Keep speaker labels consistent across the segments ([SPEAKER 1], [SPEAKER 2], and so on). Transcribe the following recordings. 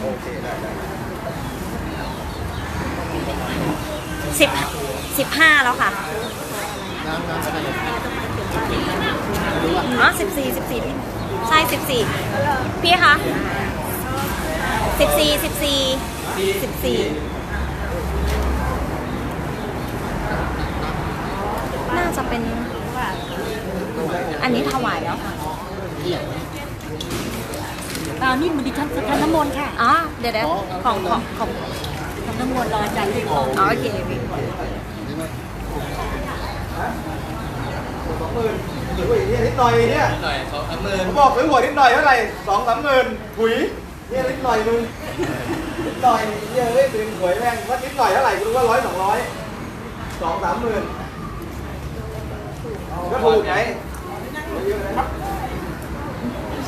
[SPEAKER 1] โอเคได้ได้
[SPEAKER 2] สิบสิบห้าแล้วค่ะ
[SPEAKER 1] น้ำน้ำอะไร
[SPEAKER 2] อ๋อสิบสี่สิบสี่พี่ใช่สิบสี่พี่คะสิบสี่สิบสี่สิบสี่น่าจะเป็น อันนี้ถวายแล้วค่ะ
[SPEAKER 3] อ่านี่มันดิฉันทำน้ำมนต์ค่ะ
[SPEAKER 2] อ๋อเดี๋ยวเดี๋ยวของของของ
[SPEAKER 3] ทำน้ำมนต์รออาจารย์ที่ขอ
[SPEAKER 2] อ๋อโอเคพี่
[SPEAKER 1] สองหมื่นหรือว่าอย่างนี้นิดหน่อยเนี่ย
[SPEAKER 4] หน่อยสองสามหมื่น
[SPEAKER 1] ผมบอกซื้อหวยนิดหน่อยเท่าไหร่สองสามหมื่นถุยเนี่ยนิดหน่อยมึงนิดหน่อยเนี่ยเฮ้ยเป็นหวยแม่งว่านิดหน่อยเท่าไหร่กูรู้ว่าร้อยสองร้อยสองสามหมื่นก็ถูกไงเยอะนะครับ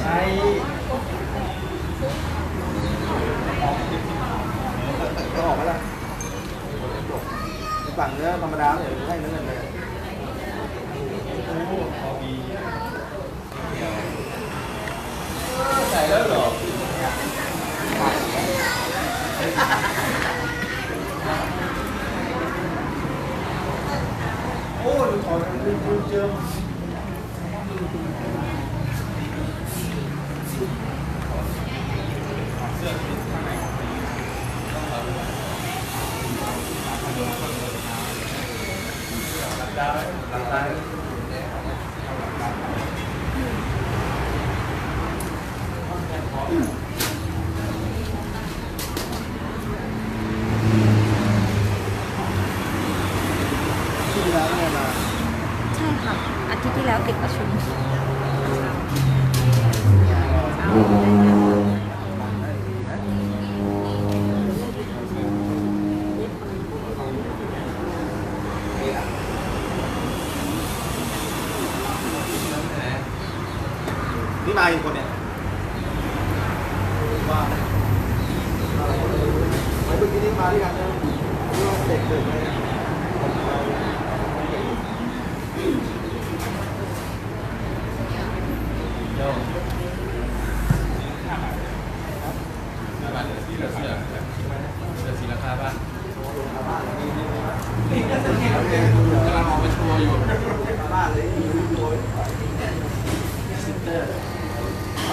[SPEAKER 1] ใช่ ก็ออกมาละฝั่งเนื้อธรรมดาเนี่ยให้เนื้อเงินไป
[SPEAKER 4] ใส่แล้วเหรอ
[SPEAKER 1] โอ้ดูถอดดูดูเจิม ที่แล้วเนี่ยมา
[SPEAKER 2] ใช่ค่ะ อาทิตย์ที่แล้วติด ประชุม
[SPEAKER 1] นี่มาอีกคนเนี่ยว่าไอ้เมื่อกี้นี่มาด้วยกันนะเด็กเด็กเลยนะ
[SPEAKER 4] บ้านเสื้อเสื้อเสื้อสีราคาบ้านกำลังเอามาโชว์อยู่
[SPEAKER 1] บ้านเลยโดยเอา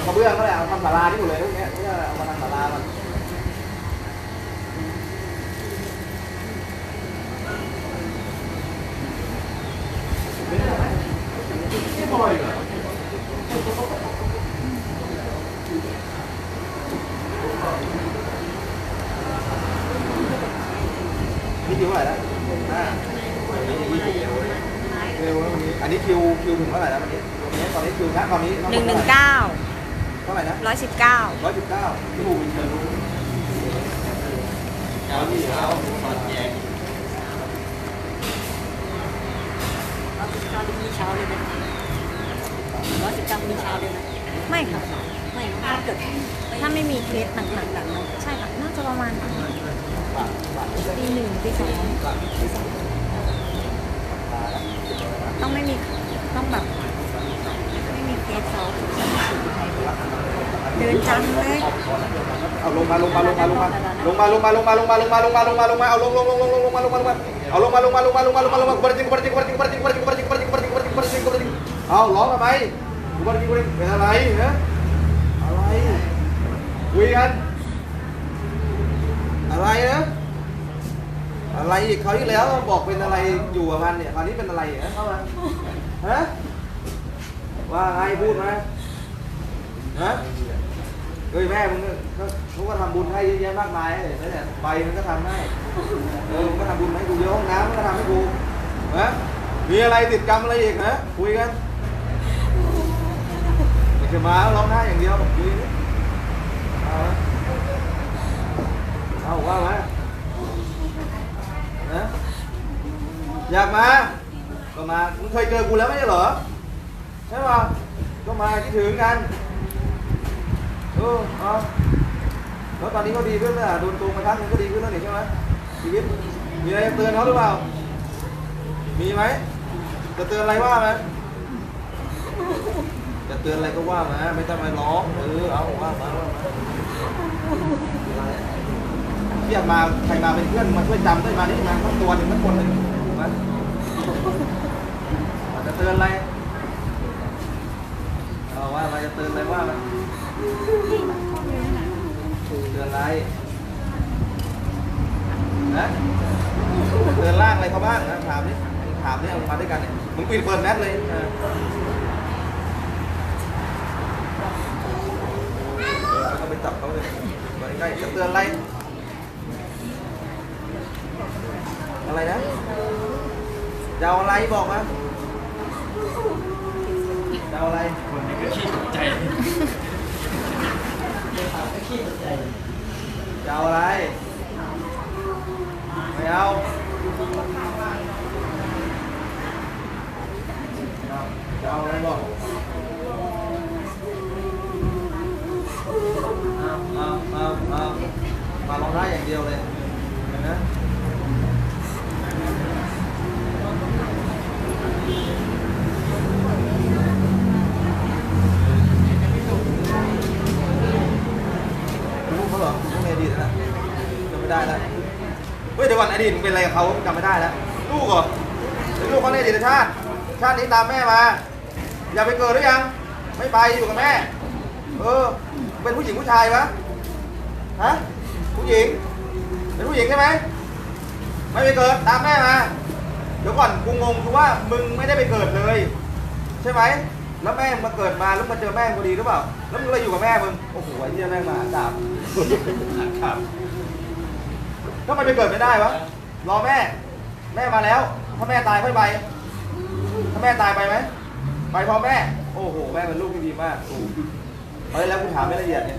[SPEAKER 1] กระเบื้องก็แหละเอาทำศาลาที่อยู่เลยพวกเนี้ยเนี่ยเอามาทำศาลามัน
[SPEAKER 4] ไม่พออีกเหรอ
[SPEAKER 1] นี่คิวเท่า ไหร่แล้วห้าเร็วแล้ววันนี้ อันนี้คิวคิวถึงเท่าไหร่แล้ววันนี้วันนี้ตอนนี้คิวนะตอนนี้
[SPEAKER 2] หนึ่งหนึ่งเก้า
[SPEAKER 1] เท่าไหร่นะ
[SPEAKER 2] ร้อยสิบเก้า
[SPEAKER 1] ร้อยสิบเก้าที่ถูกเชิญรู้
[SPEAKER 4] ยาวที่เท้าสอดแยง
[SPEAKER 3] ร้อยสิบเก้ามีเช้าเลยนะร้อยสิบเก้ามีเช้าเลยนะ
[SPEAKER 2] ไม่ค่ะ
[SPEAKER 3] ไม่ถ้าเกิด
[SPEAKER 2] ถ้าไม่มีเคสหนักๆแบบนั้นใช่ค่ะน่าจะประมาณ ตีหนึ่งตีสองต้องไม่มีต้องแบบไม่มีเคสซอนเดินจังเลย
[SPEAKER 1] เอาลงมาลงมาลงมาลงมาลงมาลงมาลงมาลงมาลงมาลงมาลงมาลงมาเอาลงลงลงลงลงมาลงมาลงมาเอาลงมาลงมาลงมาลงมาลงมาลงมาบริจิงบริจิงบริจิงบริจิงบริจิงบริจิงบริจิงบริจิงบริจิงบริจิงบริจิงเอาร้องทำไมบริจิงบริจิงเป็นอะไรฮะอะไรคุยกันอะไรนะ อะไรอีกคราวที่แล้วบอกเป็นอะไรอยู่กับมันเนี่ยคราวนี้เป็นอะไรฮะเข้ามาฮะว่าไงพูดมาฮะเฮ้ยแม่มึงก็เขาก็ทำบุญให้เยอะแยะมากมายเลยนั่นแหละใบมันก็ทำให้เออมึงก็ทำบุญให้กูเยอะห้องน้ำมันก็ทำให้กูฮะมีอะไรติดกรรมอะไรอีกฮะคุยกันไม่ใช่มาร้องไห้อย่างเดียวคุยเอาวะเอาว่ามา อยากมา ก็มามึงเคยเจอกูแล้วไม่ใช่เหรอ ใช่ป่ะก็มาคิดถึงกันเออเอาแล้วตอนนี้ก็ดีขึ้นแล้วโดนโกงมาทั้กนึงก็ดีขึ้นแล้วนี่ใช่ไหมชีวิตมีอะไรจะเตือนเขาหรือเปล่า มีไหมจะเตือนอะไรว่าไหมจะเตือนอะไรก็ว่ามาไม่ต้องมาร้องเออเอาว่ามาว่ามา เรียกมาใครมาเป็นเพื่อนมาช่วยจำด้วมานี่มาทั้งตัวหนึ่งทั้งคนหนึ่งถูกไหมาจะเตือนอะไรว่าเราจะเตือนอะไรว่าเตือนอะไรนะเตือนล่างอะไรเขาบ้างนะถามนี่ถามนี่เอามาด้วยกันเนี่ยมึงปิดเปิดแนทเลยก็ไปจับเขาเลยใกล้จะเตือนอะไร อะไรนะจะเอาอะไรบอกมาจะเอาอะไร
[SPEAKER 4] คนนี้ก็ขี้ตกใจขี้ตกใจะ
[SPEAKER 1] เอาอะไรไม่เอาจะเอาอะไรบอกเาเาเามาลองได้อย่างเดียวเลย ได้แล้วเฮ้ยเดี๋ยวก่อนอดีตมึงเป็นอะไรกับเขาจำไม่ได้แล้วลูกเหรอลูกเขาในอดีตชาติ ชาตินี้ตามแม่มา อย่าไปเกิดหรือยัง ไม่ไปอยู่กับแม่ เออ เป็นผู้หญิงผู้ชายปะฮะผู้หญิง เป็นผู้หญิงใช่ไหมไม่ไปเกิดตามแม่มาเดี๋ยวก่อนกูงงคือว่ามึงไม่ได้ไปเกิดเลย ใช่ไหมแล้วแม่มาเกิดมาแล้วมาเจอแม่พอดีหรือเปล่า แล้วมึงเลยอยู่กับแม่มึง โอ้โหไอ้เหี้ยแม่มาอาบอาบ ก็มันจะเกิดไม่ได้วะรอแม่ แม่มาแล้ว ถ้าแม่ตายค่อยไป ถ้าแม่ตายไปไหมไปพอแม่ โอ้โห แม่เป็นลูกที่ดีมากไปแล้วกูถามไม่ละเอียดเนี่ย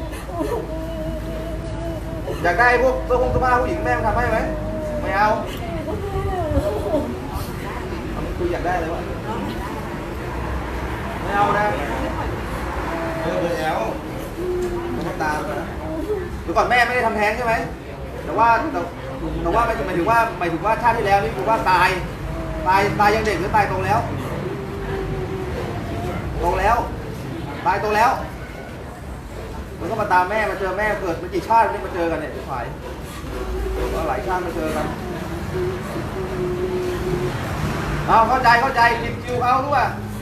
[SPEAKER 1] อยากได้พวกเสื้อผงเสื้อผ้าผู้หญิงแม่ทำให้ไหมไม่เอาคุยอยากได้เลยวะไม่เอานะเออเออแอลต้องตามนะเดี๋ยก่อนแม่ไม่ได้ทำแท้งใช่ไหม แต่ว่าแต่ว่าหมายถึงว่าหมายถึงว่าชาติที่แล้วนี่ผมว่าตาย ตายตายยังเด็กหรือตายตรงแล้วตรงแล้ว ตายตรงแล้ว มันก็มาตามแม่มาเจอแม่เกิดมันกี่ชาตินี่มาเจอกันเนี่ยที่ผายหลายชาติมาเจอกันเอาเข้าใจเข้าใจรีบคิวเอาด้วย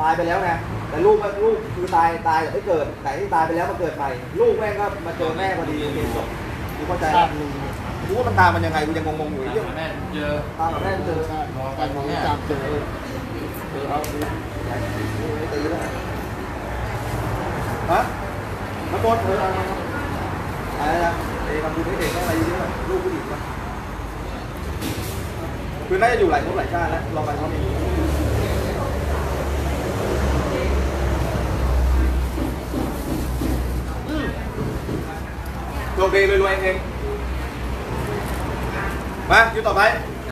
[SPEAKER 1] ตายไปแล้วไงแต่ลูกมันลูกคือตายตายแต่ไม่เกิดแต่ที่ตายไปแล้วมาเกิดใหม่ ลูกแม่งก็มาเจอแม่พอดีเป็นศพกูเข้าใจแล้วกูว่ามันตามมันยังไงกูยังงงๆอยู่ไอ้เรื่อง
[SPEAKER 4] แม่เจอ
[SPEAKER 1] ตามกับแม่เจอ
[SPEAKER 4] รอกันเนี่ย
[SPEAKER 1] ตามเจอเออเออเอาดิไม่ตีแล้วฮะมาบดเออเอาอะไรนะไอ้ทำบุญให้เด็กต้องอะไรเยอะๆลูกผู้หญิงมาคือน่าจะอยู่หลายภพหลายชาติแล้วลองไปเขาเ ok lên luôn em em ba chú tập đấy